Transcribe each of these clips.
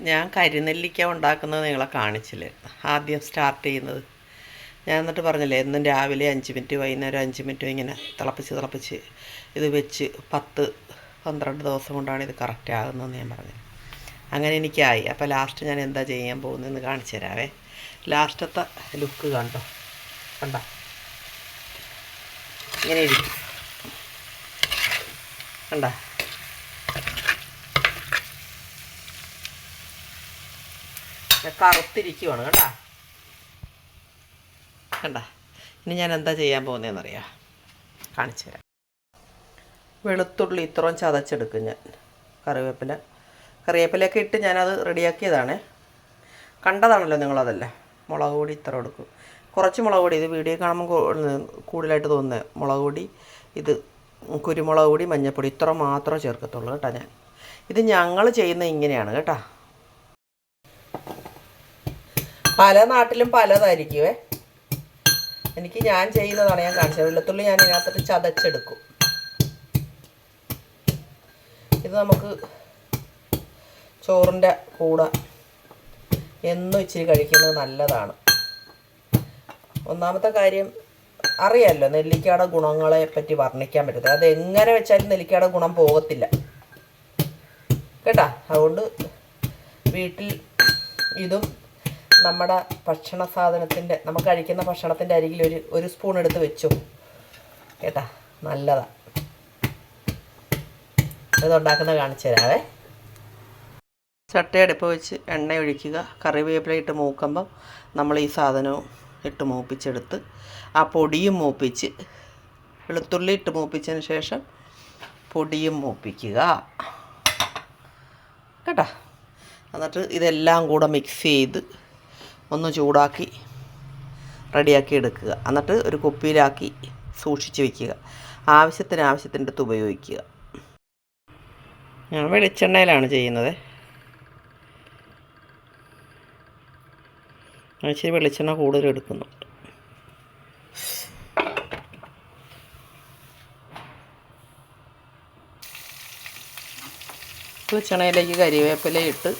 ഞാൻ കരിനെല്ലിക്ക ഉണ്ടാക്കുന്നത് നിങ്ങളെ കാണിച്ചില്ലേ? ആദ്യം സ്റ്റാർട്ട് ചെയ്യുന്നത്. ഞാൻ എന്നിട്ട് പറഞ്ഞില്ലേ എന്നും രാവിലെ അഞ്ച് മിനിറ്റ് വൈകുന്നേരം അഞ്ച് മിനിറ്റ് ഇങ്ങനെ തിളപ്പിച്ച് തിളപ്പിച്ച് ഇത് വെച്ച് പത്ത് പന്ത്രണ്ട് ദിവസം കൊണ്ടാണ് ഇത് കറക്റ്റ് ആകുന്നതെന്ന് ഞാൻ പറഞ്ഞു അങ്ങനെ എനിക്കായി. അപ്പോൾ ലാസ്റ്റ് ഞാൻ എന്താ ചെയ്യാൻ പോകുന്നതെന്ന് കാണിച്ചു തരാവേ. ലാസ്റ്റത്തെ ലുക്ക് കണ്ടോ? കണ്ട. ഇങ്ങനെ ഇരിക്കും. കണ്ട. കറുത്തിരിക്കുവാണ് കണ്ട? കണ്ട? ഇനി ഞാൻ എന്താ ചെയ്യാൻ പോകുന്നതെന്നറിയാം കാണിച്ചു തരാം. വെളുത്തുള്ളി ഇത്രയും ചതച്ചെടുക്കും ഞാൻ. കറിവേപ്പില. കറിവേപ്പിലയൊക്കെ ഇട്ട് ഞാനത് റെഡിയാക്കിയതാണ്. കണ്ടതാണല്ലോ നിങ്ങളതല്ലേ? മുളക് പൊടി ഇത്ര എടുക്കും കുറച്ച് മുളക് പൊടി ഇത് വീഡിയോ കാണുമ്പോൾ കൂടുതലായിട്ട് തോന്നുന്നത് മുളക് പൊടി ഇത് കുരുമുളക് പൊടി മഞ്ഞൾപ്പൊടി ഇത്ര മാത്രമേ ചേർക്കത്തുള്ളൂ കേട്ടോ ഞാൻ. ഇത് ഞങ്ങൾ ചെയ്യുന്നത് ഇങ്ങനെയാണ് കേട്ടോ. പല നാട്ടിലും പലതായിരിക്കുമേ എനിക്ക് ഞാൻ ചെയ്യുന്നതാണ് ഞാൻ കാണിച്ചത്. വെളുത്തുള്ളി ഞാൻ ഇതിനകത്തോട്ട് ചതച്ചെടുക്കും. ഇത് നമുക്ക് ചോറിന്റെ കൂടെ എന്നും ഇച്ചിരി കഴിക്കുന്നത് നല്ലതാണ്. ഒന്നാമത്തെ കാര്യം അറിയാമല്ലോ നെല്ലിക്കയുടെ ഗുണങ്ങളെ പറ്റി വർണിക്കാൻ പറ്റത്തില്ല. അത് എങ്ങനെ വെച്ചാലും നെല്ലിക്കയുടെ ഗുണം പോകത്തില്ല. കേട്ടാ? അതുകൊണ്ട് വീട്ടിൽ ഇതും നമ്മുടെ ഭക്ഷണ സാധനത്തിന്റെ നമുക്ക് കഴിക്കുന്ന ഭക്ഷണത്തിന്റെ അരികിൽ ഒരു ഒരു സ്പൂൺ എടുത്ത് വെച്ചു. കേട്ടാ? നല്ലതാണ് ഇത് ഉണ്ടാക്കുന്നത് കാണിച്ചു തരാവേ. ചട്ടയടുപ്പ് വെച്ച് എണ്ണ ഒഴിക്കുക. കറിവേപ്പില ഇട്ട് മൂക്കുമ്പം നമ്മൾ ഈ സാധനവും ഇട്ട് മൂപ്പിച്ചെടുത്ത് ആ പൊടിയും മൂപ്പിച്ച് വെളുത്തുള്ളി ഇട്ട് മൂപ്പിച്ചതിന് ശേഷം പൊടിയും മൂപ്പിക്കുക. കേട്ടോ? എന്നിട്ട് ഇതെല്ലാം കൂടെ മിക്സ് ചെയ്ത് ഒന്ന് ചൂടാക്കി റെഡിയാക്കി എടുക്കുക. എന്നിട്ട് ഒരു കുപ്പിയിലാക്കി സൂക്ഷിച്ച് വയ്ക്കുക ആവശ്യത്തിന് ആവശ്യത്തിന്റെ അടുത്ത് ഉപയോഗിക്കുക. ഞാൻ വെളിച്ചെണ്ണയിലാണ് ചെയ്യുന്നത്. ശരി വെളിച്ചെണ്ണ കൂടുതൽ എടുക്കുന്നു. വെളിച്ചെണ്ണയിലേക്ക് കരിവേപ്പില ഇട്ട്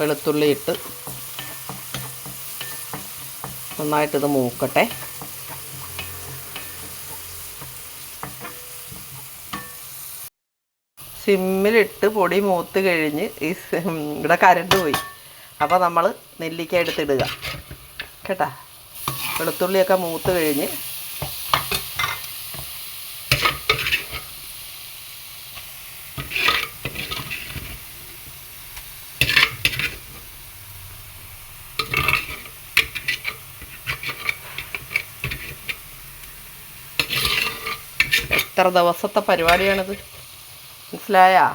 വെളുത്തുള്ളി ഇട്ട് നന്നായിട്ടിത് മൂക്കട്ടെ. സിമ്മിലിട്ട് പൊടി മൂത്ത് കഴിഞ്ഞ് ഈ ഇവിടെ കരണ്ട് പോയി. അപ്പോൾ നമ്മൾ നെല്ലിക്ക എടുത്തിടുക. കേട്ടാ? വെളുത്തുള്ളിയൊക്കെ മൂത്ത് കഴിഞ്ഞ് എത്ര ദിവസത്തെ പരിപാടിയാണിത്? മനസ്സിലായാ?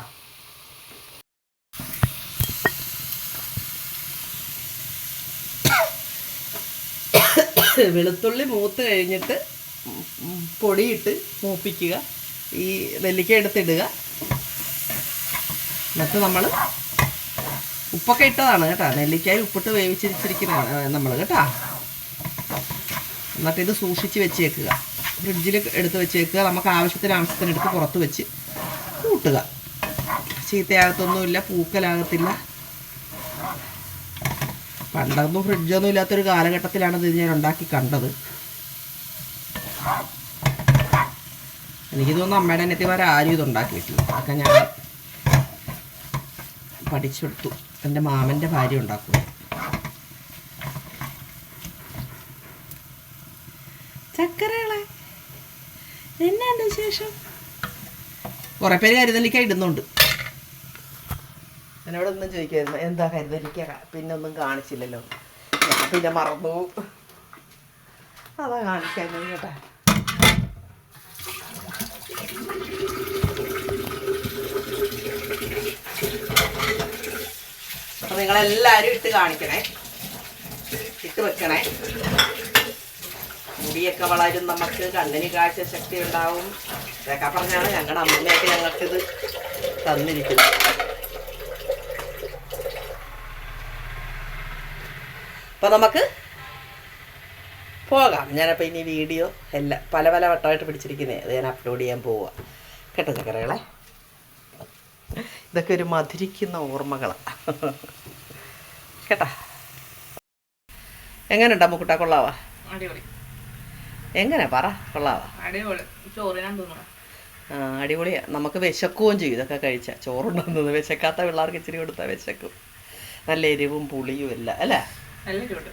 വെളുത്തുള്ളി മൂത്ത് കഴിഞ്ഞിട്ട് പൊടിയിട്ട് മൂപ്പിക്കുക. ഈ നെല്ലിക്ക എടുത്തിടുക. എന്നിട്ട് നമ്മൾ ഉപ്പൊക്കെ ഇട്ടതാണ് കേട്ടോ. നെല്ലിക്കായി ഉപ്പിട്ട് വേവിച്ചിരിച്ചിരിക്കുന്നതാണ് നമ്മൾ കേട്ടോ. എന്നിട്ട് ഇത് സൂക്ഷിച്ച് വെച്ചേക്കുക. ഫ്രിഡ്ജിൽ എടുത്ത് വെച്ചേക്കുക. നമുക്ക് ആവശ്യത്തിന് ആവശ്യത്തിന് എടുത്ത് പുറത്ത് വെച്ച് കൂട്ടുക. ചീത്തയാകത്തൊന്നുമില്ല പൂക്കലാകത്തില്ല. പണ്ടൊന്നും ഫ്രിഡ്ജൊന്നും ഇല്ലാത്തൊരു കാലഘട്ടത്തിലാണ് ഇത് ഞാൻ ഉണ്ടാക്കി കണ്ടത്. എനിക്ക് തോന്നുന്നു അമ്മയുടെ അനിയത്തിമാർ ആരും ഇത് ഉണ്ടാക്കിയിട്ടില്ല. അതൊക്കെ ഞാൻ പഠിച്ചെടുത്തു. എന്റെ മാമന്റെ ഭാര്യ ഉണ്ടാക്കും ചക്കരകളെ വിശേഷം കുറെ പേര് കരുതലിക്ക ഇടുന്നുണ്ട്. എന്നോട് ഒന്നും ചോദിക്കായിരുന്നു. എന്താ കരുതലിക്ക? പിന്നെ ഒന്നും കാണിച്ചില്ലല്ലോ. പിന്നെ മറന്നു. അതാ കാണിക്കാൻ കേട്ടാ. നിങ്ങളെല്ലാരും ഇട്ട് കാണിക്കണേ. ഇട്ട് വെക്കണേ. മുടിയൊക്കെ വളരും നമുക്ക് കണ്ണിന് കാഴ്ച ശക്തി ഉണ്ടാവും ഇതൊക്കെ പറഞ്ഞാണ് ഞങ്ങളുടെ അമ്മയൊക്കെ ഞങ്ങൾക്കിത് തന്നിരിക്കുന്നത്. അപ്പൊ നമുക്ക് പോകാം. ഞാനപ്പോൾ ഇനി വീഡിയോ എല്ലാം പല പല വട്ടമായിട്ട് പിടിച്ചിരിക്കുന്നത് അത് ഞാൻ അപ്ലോഡ് ചെയ്യാൻ പോവുക. കേട്ടോ ചക്കരകളെ? ഇതൊക്കെ ഒരു മധുരിക്കുന്ന ഓർമ്മകളാണ് കേട്ടാ? എങ്ങനെയുണ്ടാ മുക്കുട്ടാ കൊള്ളാവാ? അടിപൊളി. എങ്ങനെ? പറ കൊള്ളാവാ അടിപൊളിയാ നമുക്ക് വിശക്കുകയും ചെയ്യും ഇതൊക്കെ കഴിച്ചാൽ ചോറുണ്ടെന്നത് വിശക്കാത്ത പിള്ളേർക്ക് ഇച്ചിരി കൊടുത്താൽ വിശക്കും. നല്ല എരിവും പുളിയും എല്ലാം അല്ലേ? നല്ല ചൂട്.